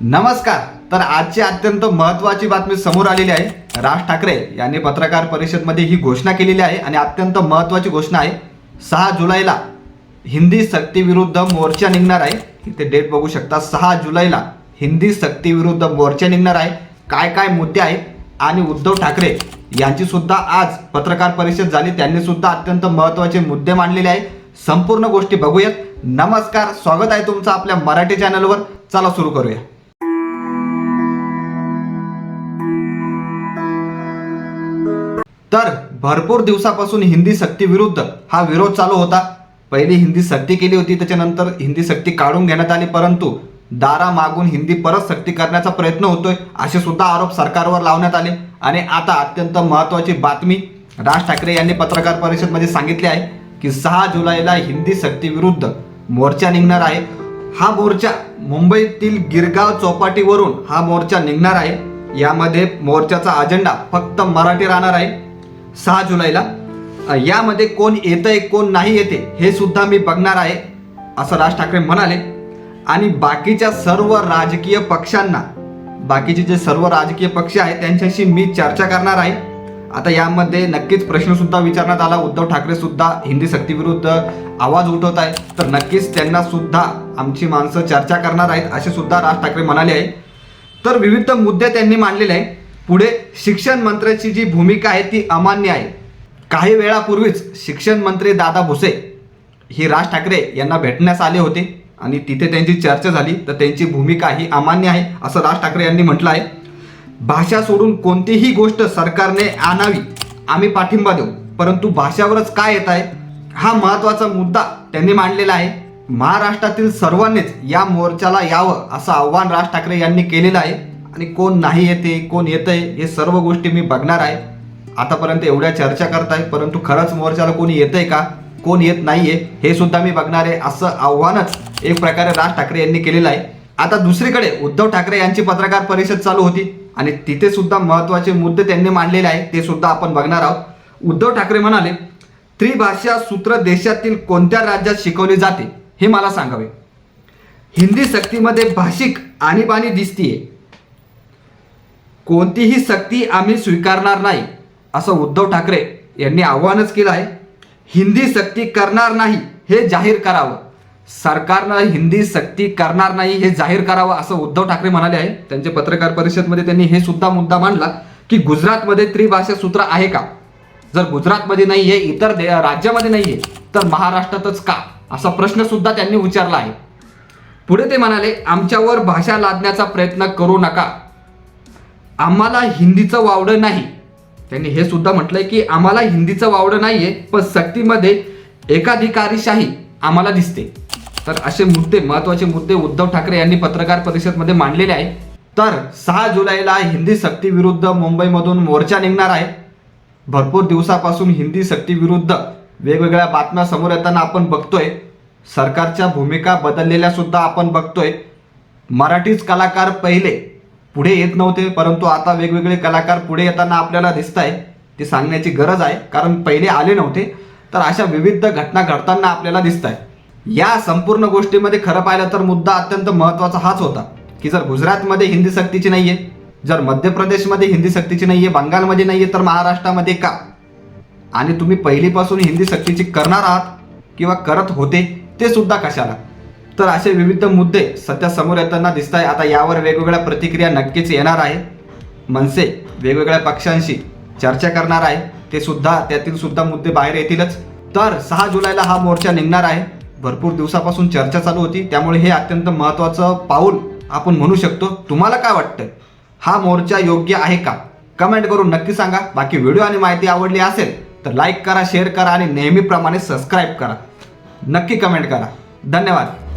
नमस्कार. तर आजची अत्यंत महत्वाची बातमी समोर आलेली आहे. राज ठाकरे यांनी पत्रकार परिषदमध्ये ही घोषणा केलेली आहे आणि अत्यंत महत्वाची घोषणा आहे. सहा जुलैला हिंदी सक्तीविरुद्ध मोर्चा निघणार आहे. इथे डेट बघू शकता. सहा जुलैला हिंदी सक्तीविरुद्ध मोर्चा निघणार आहे. काय काय मुद्दे आहेत? आणि उद्धव ठाकरे यांची सुद्धा आज पत्रकार परिषद झाली. त्यांनी सुद्धा अत्यंत महत्त्वाचे मुद्दे मांडलेले आहे संपूर्ण गोष्टी बघूयात. नमस्कार. स्वागत आहे तुमचं आपल्या मराठी चॅनलवर चला सुरू करूया. तर भरपूर दिवसापासून हिंदी सक्तीविरुद्ध हा विरोध चालू होता. पहिली हिंदी सक्ती केली होती त्याच्यानंतर हिंदी सक्ती काढून घेण्यात आली परंतु दारा मागून हिंदी परत सक्ती करण्याचा प्रयत्न होतोय असे सुद्धा आरोप सरकारवर लावण्यात आले. आणि आता अत्यंत महत्वाची बातमी राज ठाकरे यांनी पत्रकार परिषदमध्ये सांगितले आहे की सहा जुलैला हिंदी सक्तीविरुद्ध मोर्चा निघणार आहे. हा मोर्चा मुंबईतील गिरगाव चौपाटीवरून हा मोर्चा निघणार आहे. यामध्ये मोर्चाचा अजेंडा फक्त मराठी राहणार आहे. सहा जुलैला. यामध्ये कोण येतंय कोण नाही येते हे सुद्धा मी बघणार आहे असं राज ठाकरे म्हणाले. आणि बाकीच्या सर्व राजकीय पक्षांना बाकीचे जे सर्व राजकीय पक्ष आहेत त्यांच्याशी मी चर्चा करणार आहे. आता यामध्ये नक्कीच प्रश्नसुद्धा विचारण्यात आला. उद्धव ठाकरे सुद्धा हिंदी सक्तीविरुद्ध आवाज उठवत आहे तर नक्कीच त्यांना सुद्धा आमची माणसं चर्चा करणार आहेत असे सुद्धा राज ठाकरे म्हणाले आहे. तर विविध मुद्दे त्यांनी मांडलेले आहे पुढे शिक्षण मंत्र्याची जी भूमिका आहे ती अमान्य आहे. काही वेळापूर्वीच शिक्षण मंत्री दादा भुसे हे राज ठाकरे यांना भेटण्यास आले होते आणि तिथे त्यांची चर्चा झाली. तर त्यांची भूमिका ही अमान्य आहे असं राज ठाकरे यांनी म्हटलं आहे. भाषा सोडून कोणतीही गोष्ट सरकारने आणावी आम्ही पाठिंबा देऊ. परंतु भाषावरच काय येत आहे हा महत्त्वाचा मुद्दा त्यांनी मांडलेला आहे. महाराष्ट्रातील सर्वांनीच या मोर्चाला यावं असं आव्हान राज ठाकरे यांनी केलेलं आहे. आणि कोण नाही येते कोण येतंय हे सर्व गोष्टी मी बघणार आहे. आतापर्यंत एवढ्या चर्चा करताय परंतु खरंच मोर्चाला कोणी येतंय का कोण येत नाहीये हे सुद्धा मी बघणार आहे असं आव्हानच एक प्रकारे राज ठाकरे यांनी केलेलं आहे. आता दुसरीकडे उद्धव ठाकरे यांची पत्रकार परिषद चालू होती आणि तिथे सुद्धा महत्त्वाचे मुद्दे त्यांनी मांडलेले आहेत ते सुद्धा आपण बघणार आहोत. उद्धव ठाकरे म्हणाले त्रिभाषा सूत्र देशातील कोणत्या राज्यात शिकवली जाते हे मला सांगावे. हिंदी सक्तीमध्ये भाषिक आणीबाणी दिसतीये. कोणतीही सक्ती आम्ही स्वीकारणार नाही असं उद्धव ठाकरे यांनी आव्हानच केलं आहे. हिंदी सक्ती करणार नाही हे जाहीर करावं. सरकारनं हिंदी सक्ती करणार नाही हे जाहीर करावं असं उद्धव ठाकरे म्हणाले आहे. त्यांच्या पत्रकार परिषदमध्ये त्यांनी हे सुद्धा मुद्दा मांडला की गुजरातमध्ये त्रिभाषा सूत्र आहे का? जर गुजरातमध्ये नाही आहे इतर दे- राज्यामध्ये आहे तर महाराष्ट्रातच का? असा प्रश्न सुद्धा त्यांनी विचारला आहे. पुढे ते म्हणाले आमच्यावर भाषा लादण्याचा प्रयत्न करू नका. आम्हाला हिंदीचं वावडं नाही. त्यांनी हे सुद्धा म्हटलंय की आम्हाला हिंदीचं वावडं नाही आहे पण सक्तीमध्ये एकाधिकारीशाही आम्हाला दिसते. तर असे मुद्दे महत्त्वाचे मुद्दे उद्धव ठाकरे यांनी पत्रकार परिषदमध्ये मांडलेले आहे तर सहा जुलैला हिंदी सक्तीविरुद्ध मुंबईमधून मोर्चा निघणार आहे. भरपूर दिवसापासून हिंदी सक्तीविरुद्ध वेगवेगळ्या बातम्या समोर येताना आपण बघतोय. सरकारच्या भूमिका बदललेल्या सुद्धा आपण बघतोय. मराठीच कलाकार पहिले पुढे येत नव्हते परंतु आता वेगवेगळे कलाकार पुढे येताना आपल्याला दिसत आहे ते सांगण्याची गरज आहे कारण पहिले आले नव्हते तर अशा विविध घटना घडताना आपल्याला दिसत आहे या संपूर्ण गोष्टीमध्ये खरं पाहिलं तर मुद्दा अत्यंत महत्त्वाचा हाच होता की जर गुजरातमध्ये हिंदी सक्तीची नाही आहे जर मध्य प्रदेशमध्ये हिंदी सक्तीची नाही आहे बंगालमध्ये नाही आहे तर महाराष्ट्रामध्ये का? आणि तुम्ही पहिलीपासून हिंदी सक्तीची करणार आहात किंवा करत होते ते सुद्धा कशाला? तर असे विविध मुद्दे सध्या समोर येताना दिसत आहे आता यावर वेगवेगळ्या प्रतिक्रिया नक्कीच येणार आहे. मनसे वेगवेगळ्या पक्षांशी चर्चा करणार आहे. ते सुद्धा त्यातील सुद्धा मुद्दे बाहेर येतीलच. तर सहा जुलैला हा मोर्चा निघणार आहे. भरपूर दिवसापासून चर्चा चालू होती. त्यामुळे हे अत्यंत महत्त्वाचं पाऊल आपण म्हणू शकतो. तुम्हाला काय वाटतं हा मोर्चा योग्य आहे का? कमेंट करून नक्की सांगा. बाकी व्हिडिओ आणि माहिती आवडली असेल तर लाईक करा शेअर करा आणि नेहमीप्रमाणे सबस्क्राईब करा. नक्की कमेंट करा. धन्यवाद.